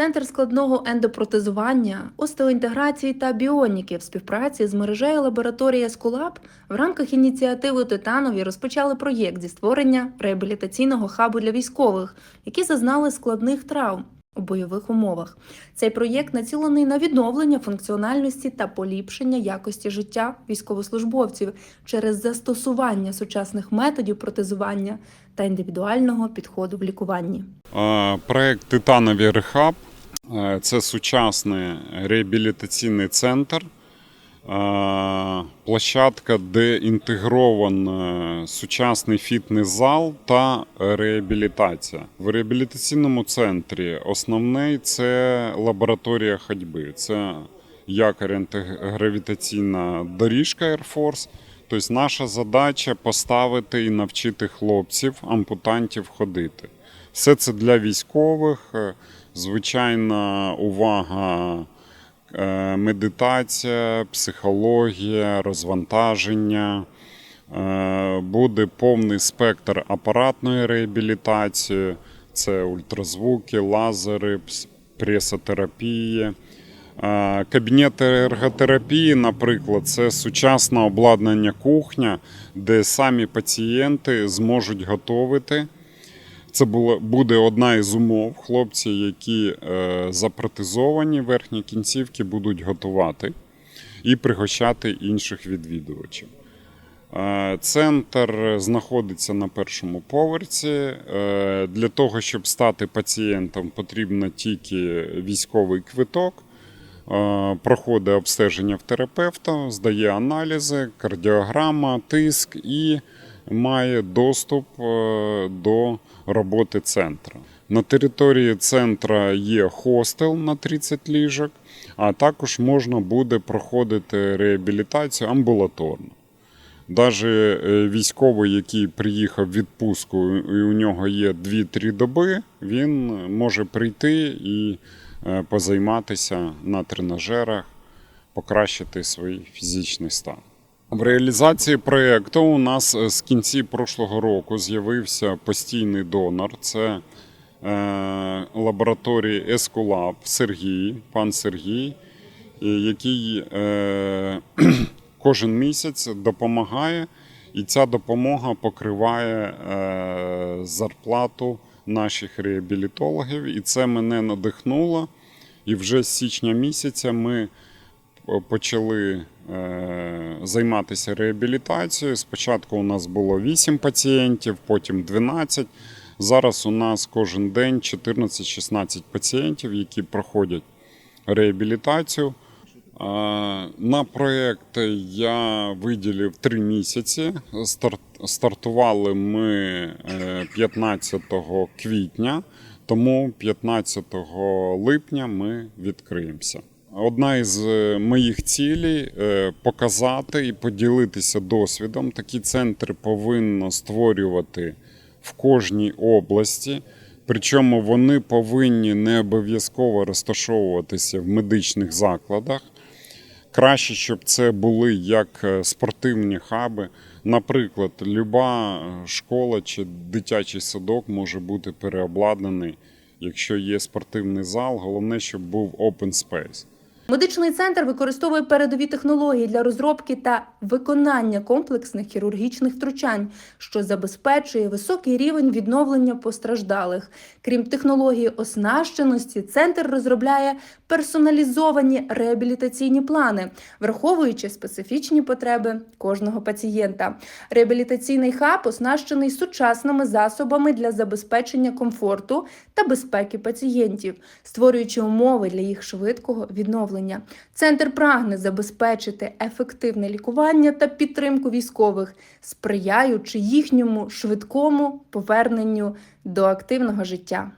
Центр складного ендопротезування, остеоінтеграції та біоніки в співпраці з мережею лабораторія Скулаб в рамках ініціативи Титанові розпочали проєкт зі створення реабілітаційного хабу для військових, які зазнали складних травм у бойових умовах. Цей проєкт націлений на відновлення функціональності та поліпшення якості життя військовослужбовців через застосування сучасних методів протезування та індивідуального підходу в лікуванні. Проект Титанові Рехаб це сучасний реабілітаційний центр, е, площадка, де інтегрований сучасний фітнес-зал та реабілітація. В реабілітаційному центрі основний це лабораторія ходьби. Це якорь антигравітаційна доріжка Air Force. Тобто наша задача поставити і навчити хлопців, ампутантів ходити. Все це для військових, е, звичайна увага, е, медитація, психологія, розвантаження. Е, Буде повний спектр апаратної реабілітації, це ультразвуки, лазери, пресотерапія. Е, Кабінет ерготерапії, наприклад, це сучасне обладнання кухня, де самі пацієнти зможуть готувати. Це було, буде одна із умов. Хлопці, які е, запротезовані верхні кінцівки, будуть готувати і пригощати інших відвідувачів. Е, Центр знаходиться на першому поверсі. Е, Для того, щоб стати пацієнтом, потрібно тільки військовий квиток. Е, Проходить обстеження в терапевта, здає аналізи, кардіограма, тиск і має доступ е, до роботи центру. На території центру є хостел на 30 ліжок, а також можна буде проходити реабілітацію амбулаторно. Навіть військовий, який приїхав в відпустку, і у нього є 2-3 доби, він може прийти і е, позайматися на тренажерах, покращити свій фізичний стан. В реалізації проєкту у нас е, з кінці прошлого року з'явився постійний донор. Це е, лабораторії Ескулаб Сергій, пан Сергій, е, який кожен місяць допомагає, і ця допомога покриває зарплату наших реабілітологів. І це мене надихнуло. І вже з січня місяця ми почали е, займатися реабілітацією. Спочатку у нас було 8 пацієнтів, потім 12. Зараз у нас кожен день 14-16 пацієнтів, які проходять реабілітацію. Е, На проєкт я виділив 3 місяці. Стартували ми е, 15 квітня, тому 15 липня ми відкриємося. Одна із е, моїх цілей е, показати і поділитися досвідом. Такі центри повинно створювати в кожній області. Причому вони повинні не обов'язково розташовуватися в медичних закладах. Краще, щоб це були як е, спортивні хаби. Наприклад, люба школа чи дитячий садок може бути переобладнаний, якщо є спортивний зал. Головне, щоб був open space. Медичний центр використовує передові технології для розробки та виконання комплексних хірургічних втручань, що забезпечує високий рівень відновлення постраждалих. Крім технології оснащеності, центр розробляє персоналізовані реабілітаційні плани, враховуючи специфічні потреби кожного пацієнта. Реабілітаційний хаб оснащений сучасними засобами для забезпечення комфорту та безпеки пацієнтів, створюючи умови для їх швидкого відновлення. Центр прагне забезпечити ефективне лікування та підтримку військових, сприяючи їхньому швидкому поверненню до активного життя.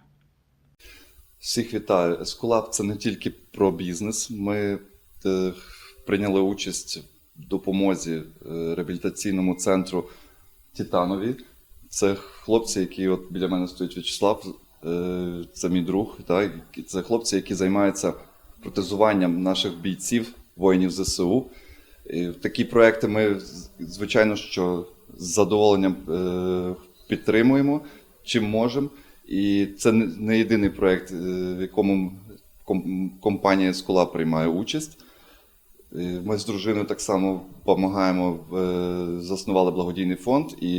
Всіх вітаю. Ескулап це не тільки про бізнес. Ми е, прийняли участь в допомозі е, реабілітаційному центру Титанові. Це хлопці, які от біля мене стоїть В'ячеслав, е, це мій друг. Так? Це хлопці, які займаються протезуванням наших бійців, воїнів ЗСУ. І такі проекти ми, звичайно, що з задоволенням е, підтримуємо, чим можемо. І це не єдиний проєкт, е, в якому компанія Скула приймає участь. Е, Ми з дружиною так само допомагаємо, заснували благодійний фонд, і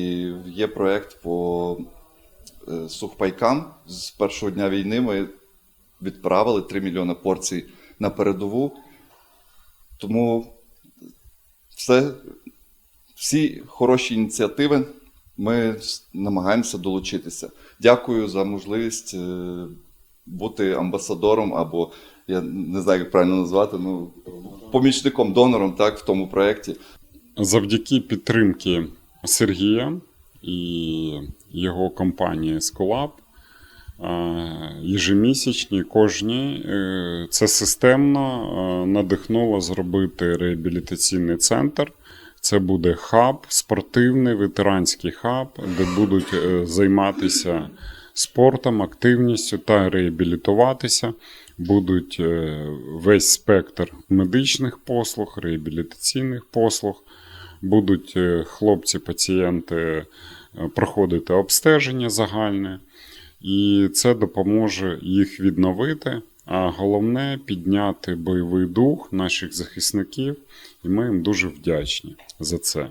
є проєкт по сухпайкам. З першого дня війни ми відправили 3 мільйони порцій на передову. Тому все, всі хороші ініціативи ми намагаємося долучитися. Дякую за можливість е, бути амбасадором або я не знаю, як правильно назвати, ну, помічником, донором так, в тому проєкті. Завдяки підтримки Сергія і його компанії Сколаб ежемісячні, кожні, е, це системно е, надихнуло зробити реабілітаційний центр. Це буде хаб, спортивний ветеранський хаб, де будуть е, займатися спортом, активністю та реабілітуватися. Будуть е, весь спектр медичних послуг, реабілітаційних послуг. Будуть е, хлопці-пацієнти е, проходити обстеження загальне, і це допоможе їх відновити. А головне підняти бойовий дух наших захисників, і ми їм дуже вдячні за це.